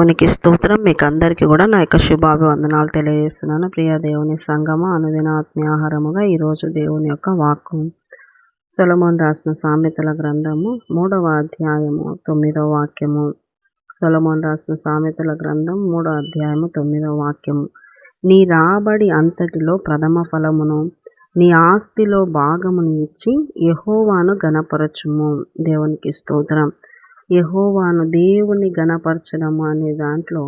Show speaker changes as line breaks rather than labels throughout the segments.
దేవునికి స్తోత్రం. మీకు అందరికీ కూడా నా యొక్క శుభాభివందనాలు తెలియజేస్తున్నాను. ప్రియ దేవుని సంగమ అనుదిన ఆత్మీయాహారముగా ఈరోజు దేవుని యొక్క వాక్కు. సొలమోన్ రాసిన సామెతల గ్రంథము మూడవ అధ్యాయము తొమ్మిదవ వాక్యము. సొలమోన్ రాసిన సామెతల గ్రంథం మూడవ అధ్యాయము తొమ్మిదవ వాక్యము. నీ రాబడి అంతటిలో ప్రథమ ఫలమును నీ ఆస్తిలో భాగమును ఇచ్చి యహోవాను గణపరచుము దేవునికి స్తోత్రం. యహోవాను దేవుని గణపరచడము అనే దాంట్లో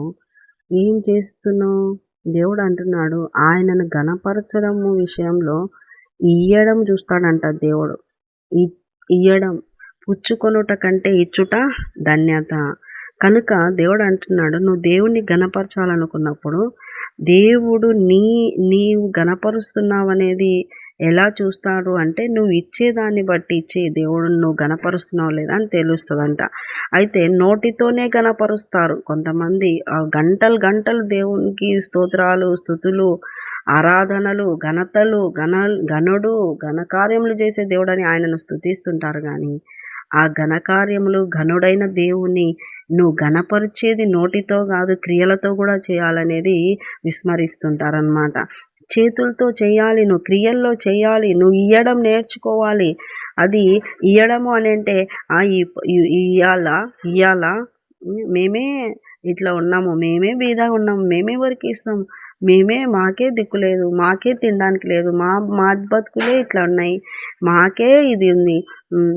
ఏం చేస్తున్నావు? దేవుడు అంటున్నాడు ఆయనను గణపరచడము విషయంలో ఇయ్యడం చూస్తాడంట దేవుడు. ఇయ్యడం పుచ్చుకొనుట కంటే ఇచ్చుట ధన్యత. కనుక దేవుడు అంటున్నాడు నువ్వు దేవుణ్ణి గణపరచాలనుకున్నప్పుడు దేవుడు నీ నీవు గణపరుస్తున్నావు అనేది ఎలా చూస్తాడు అంటే నువ్వు ఇచ్చేదాన్ని బట్టి ఇచ్చే దేవుడు నువ్వు గణపరుస్తున్నావు లేదా అని తెలుస్తుందంట. అయితే నోటితోనే గణపరుస్తారు. కొంతమంది గంటలు గంటలు దేవునికి స్తోత్రాలు స్థుతులు ఆరాధనలు ఘనతలు ఘన ఘనుడు ఘనకార్యములు చేసే దేవుడని ఆయనను స్థుతిస్తుంటారు కానీ ఆ ఘనకార్యములు ఘనుడైన దేవుని నువ్వు గణపరిచేది నోటితో కాదు క్రియలతో కూడా చేయాలనేది విస్మరిస్తుంటారనమాట చేతులతో చేయాలి నువ్వు క్రియల్లో చేయాలి నువ్వు ఇయ్యడం నేర్చుకోవాలి. అది ఇయ్యడము అని అంటే ఇయ్యాల ఇయ్యాల మేమే ఇట్లా ఉన్నాము మేమే బీదా ఉన్నాము మేమే వరకు ఇస్తాము మేమే మాకే దిక్కు లేదు మాకే తినడానికి లేదు మా మా బతుకులే ఇట్లా ఉన్నాయి మాకే ఇది ఉంది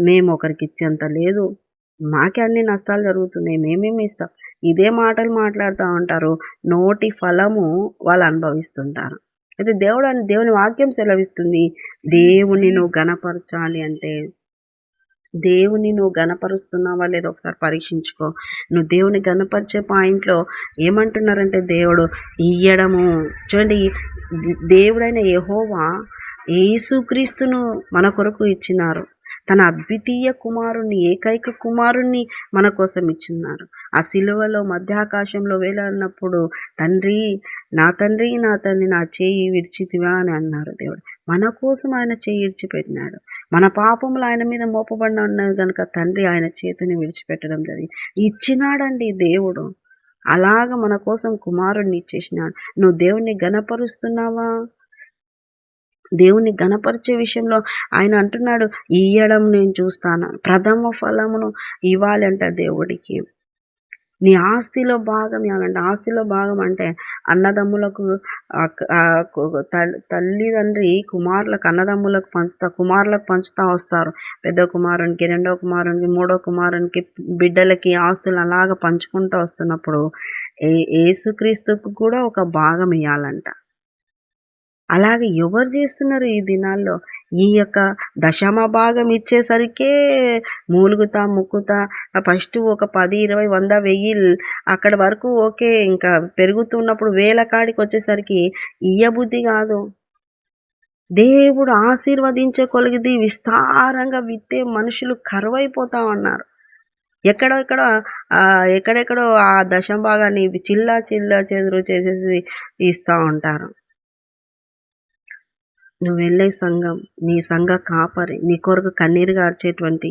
మేము ఒకరికి ఇచ్చేంత లేదు మాకే అన్ని నష్టాలు జరుగుతున్నాయి మేమేమి ఇస్తాం ఇదే మాటలు మాట్లాడుతూ ఉంటారు నోటి ఫలము వాళ్ళు అనుభవిస్తుంటారు. అయితే దేవుడు అని దేవుని వాక్యం సెలవిస్తుంది. దేవుని నువ్వు గణపరచాలి అంటే దేవుని నువ్వు గణపరుస్తున్నావా లేదా ఒకసారి పరీక్షించుకో. నువ్వు దేవుని గణపరిచే పాయింట్లో ఏమంటున్నారంటే దేవుడు ఇయ్యడము. చూడండి దేవుడైన యహోవా ఏసుక్రీస్తును మన కొరకు ఇచ్చినారు. తన అద్వితీయ కుమారుణ్ణి ఏకైక కుమారుణ్ణి మన కోసం ఇచ్చిన్నారు. ఆ సిలువలో మధ్యాకాశంలో వేలాడినప్పుడు తండ్రి నా తండ్రి నా తండ్రి నా చేయి విడిచితివా అని అన్నారు దేవుడు. మన కోసం ఆయన చేయి విడిచిపెట్టినాడు. మన పాపములు ఆయన మీద మోపబడిన ఉన్నది కనుక తండ్రి ఆయన చేతిని విడిచిపెట్టడం జరిగింది. ఇచ్చినాడండి దేవుడు. అలాగ మన కోసం కుమారుణ్ణి ఇచ్చేసినాడు. నువ్వు దేవుణ్ణి గణపరుస్తున్నావా దేవుణ్ణి గణపరిచే విషయంలో ఆయన అంటున్నాడు ఇయ్యడం నేను చూస్తాను. ప్రథమ ఫలమును ఇవ్వాలంట దేవుడికి. నీ ఆస్తిలో భాగం ఏమంటే ఆస్తిలో భాగం అంటే అన్నదమ్ములకు తల్లిదండ్రి కుమారులకు అన్నదమ్ములకు పంచుతా కుమారులకు పంచుతా వస్తారు. పెద్ద కుమారునికి రెండో కుమారునికి మూడో కుమారునికి బిడ్డలకి ఆస్తులు అలాగ పంచుకుంటూ వస్తున్నప్పుడు ఏ ఏసుక్రీస్తుకు కూడా ఒక భాగం ఇవ్వాలంట అలాగే ఎవరు చేస్తున్నారు ఈ దినాల్లో? ఈ యొక్క దశమ భాగం ఇచ్చేసరికే మూలుగుతా ముక్కుతా ఫస్ట్ ఒక పది ఇరవై వంద వెయ్యి అక్కడ వరకు ఓకే ఇంకా పెరుగుతున్నప్పుడు వేల కాడికి వచ్చేసరికి ఇయ్యబుద్ధి కాదు. దేవుడు ఆశీర్వదించే కొలిగిది విస్తారంగా విత్తే మనుషులు కరువైపోతా ఉన్నారు ఎక్కడెక్కడ ఎక్కడెక్కడో ఆ దశం భాగాన్ని చిల్లా చిల్లా చెదురు చేసేసి ఇస్తూ ఉంటారు. నువ్వు వెళ్ళే సంఘం నీ సంఘ కాపరి నీ కొరకు కన్నీరు గార్చేటువంటి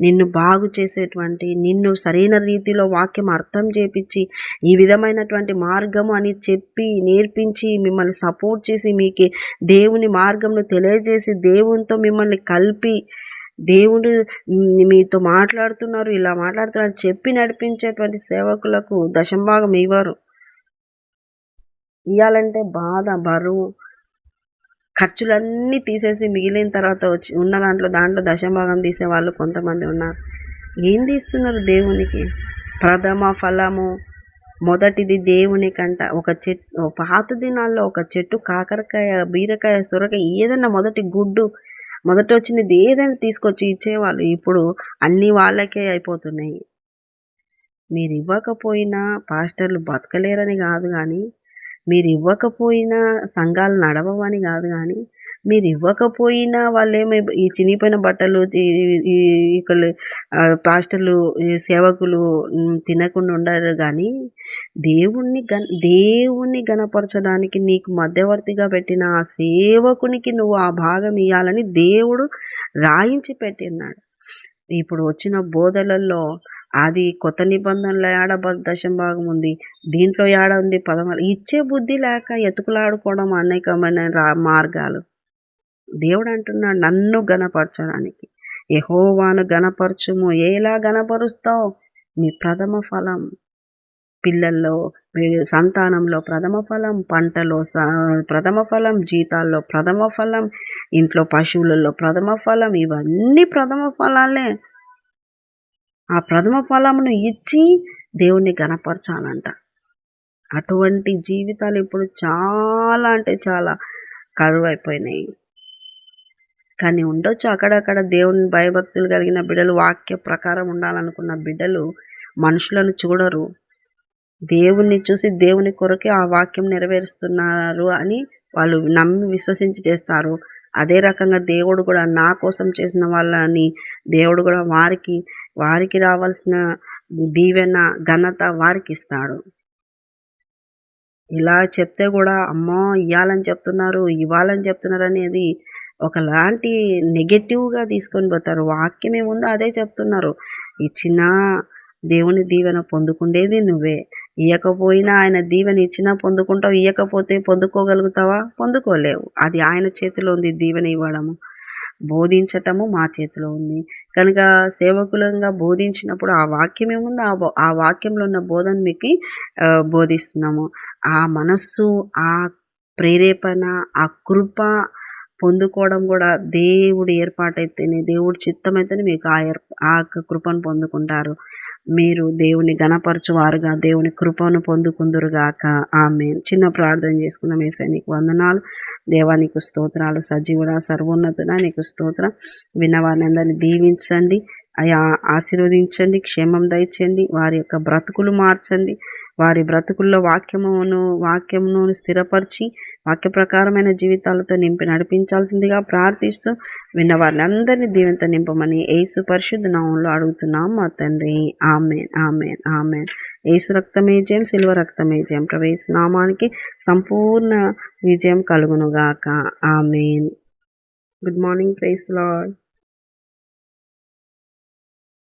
నిన్ను బాగు చేసేటువంటి నిన్ను సరైన రీతిలో వాక్యం అర్థం చేపించి ఈ విధమైనటువంటి మార్గము అని చెప్పి నేర్పించి మిమ్మల్ని సపోర్ట్ చేసి మీకు దేవుని మార్గంను తెలియజేసి దేవునితో మిమ్మల్ని కలిపి దేవుడు మీతో మాట్లాడుతున్నారు ఇలా మాట్లాడుతున్నారు చెప్పి నడిపించేటువంటి సేవకులకు దశంభాగం ఇవ్వరు. ఇవ్వాలంటే బాధ బరువు ఖర్చులన్నీ తీసేసి మిగిలిన తర్వాత వచ్చి ఉన్న దాంట్లో దాంట్లో దశభాగం తీసే వాళ్ళు కొంతమంది ఉన్నారు. ఏం తీస్తున్నారు దేవునికి? ప్రథమ ఫలము మొదటిది దేవుని కంట ఒక చెట్టు పాత దినాల్లో ఒక చెట్టు కాకరకాయ బీరకాయ సొరకాయ ఏదైనా మొదటి గుడ్డు మొదట వచ్చినది ఏదైనా తీసుకొచ్చి ఇచ్చేవాళ్ళు. ఇప్పుడు అన్ని వాళ్ళకే అయిపోతున్నాయి. మీరు ఇవ్వకపోయినా పాస్టర్లు బతకలేరని కాదు కానీ మీరు ఇవ్వకపోయినా సంఘాలు నడవవని కాదు కానీ మీరు ఇవ్వకపోయినా వాళ్ళేమో ఈ చినిగిపోయిన బట్టలు ఇక్కడ పాస్టర్లు సేవకులు తినకుండా ఉండరు కానీ దేవుణ్ణి గన్ దేవుణ్ణి గనపరచడానికి నీకు మధ్యవర్తిగా పెట్టిన ఆ సేవకునికి నువ్వు ఆ భాగం ఇవ్వాలని దేవుడు రాయించి పెట్టినాడు ఇప్పుడు వచ్చిన బోధలలో అది కొత్త నిబంధనల ఏడ దశం భాగం ఉంది. దీంట్లో ఏడ ఉంది పదమాలు ఇచ్చే బుద్ధి లేక ఎతుకులాడుకోవడం అనేకమైన రా- మార్గాలు. దేవుడు అంటున్నాడు నన్ను గణపరచడానికి యహోవాను గణపరచుము ఎలా గణపరుస్తావు నీ ప్రథమ ఫలం పిల్లల్లో సంతానంలో ప్రథమ ఫలం పంటలో స- ప్రథమ ఫలం జీతాల్లో ప్రథమ ఫలం ఇంట్లో పశువులలో ప్రథమ ఫలం ఇవన్నీ ప్రథమ ఫలాలే. ఆ ప్రథమ ఫలమును ఇచ్చి దేవుణ్ణి గణపరచాలంట. అటువంటి జీవితాలు ఇప్పుడు చాలా అంటే చాలా కరువు అయిపోయినాయి కానీ ఉండొచ్చు అక్కడక్కడ దేవుని భయభక్తులు కలిగిన బిడ్డలు వాక్య ప్రకారం ఉండాలనుకున్న బిడ్డలు మనుషులను చూడరు. దేవుణ్ణి చూసి దేవుని కొరకే ఆ వాక్యం నెరవేరుస్తున్నారు అని వాళ్ళు నమ్మి విశ్వసించి చేస్తారు. అదే రకంగా దేవుడు కూడా నా కోసం చేసిన వాళ్ళని దేవుడు కూడా వారికి వారికి రావాల్సిన దీవెన ఘనత వారికి ఇస్తాడు. ఇలా చెప్తే కూడా అమ్మో ఇవ్వాలని చెప్తున్నారు ఇవ్వాలని చెప్తున్నారు అనేది ఒకలాంటి నెగటివ్గా తీసుకొని పోతారు. వాక్యం ఏముందో అదే చెప్తున్నారు. ఇచ్చిన దేవుని దీవెన పొందుకుండేది నువ్వే. ఇవ్వకపోయినా ఆయన దీవెన ఇచ్చినా పొందుకుంటావు. ఇవ్వకపోతే పొందుకోగలుగుతావా? పొందుకోలేవు. అది ఆయన చేతిలో ఉంది దీవెన ఇవ్వడము. బోధించటము మా చేతిలో ఉంది. కనుక సేవకులంగా బోధించినప్పుడు ఆ వాక్యం ఏముందో ఆ బో- ఆ వాక్యంలో ఉన్న బోధన మీకు బోధిస్తున్నాము. ఆ మనస్సు ఆ ప్రేరేపణ ఆ కృప పొందుకోవడం కూడా దేవుడు ఏర్పాటైతేనే దేవుడి చిత్తమైతేనే మీకు ఆ ఏర్ప ఆ కృపను పొందుకుంటారు. మీరు దేవుని గణపరచువారుగా దేవుని కృపను పొందుకుందురుగాక. ఆమె చిన్న ప్రార్థన చేసుకున్న ఏసై నీకు వందనాలు. దేవా నీకు స్తోత్రాలు. సజీవుడా సర్వోన్నతుడా నీకు స్తోత్రం. విన్నవారిని అందరినీ దీవించండి. అయా ఆశీర్వదించండి క్షేమం దయచండి వారి యొక్క బ్రతుకులు మార్చండి. వారి బ్రతుకుల్లో వాక్యమును వాక్యమును స్థిరపరిచి వాక్య ప్రకారమైన జీవితాలతో నింపి నడిపించాల్సిందిగా ప్రార్థిస్తూ విన్న వారిని అందరినీ దీవెంత నింపమని ఏసు పరిశుద్ధ నామంలో అడుగుతున్నాం మా తండ్రి. Amen amen amen. ఏసు రక్తమే జయం శిల్వ రక్తమే జయం. ప్రవేశ నామానికి సంపూర్ణ విజయం కలుగునుగాక. Amen. Good morning praise lord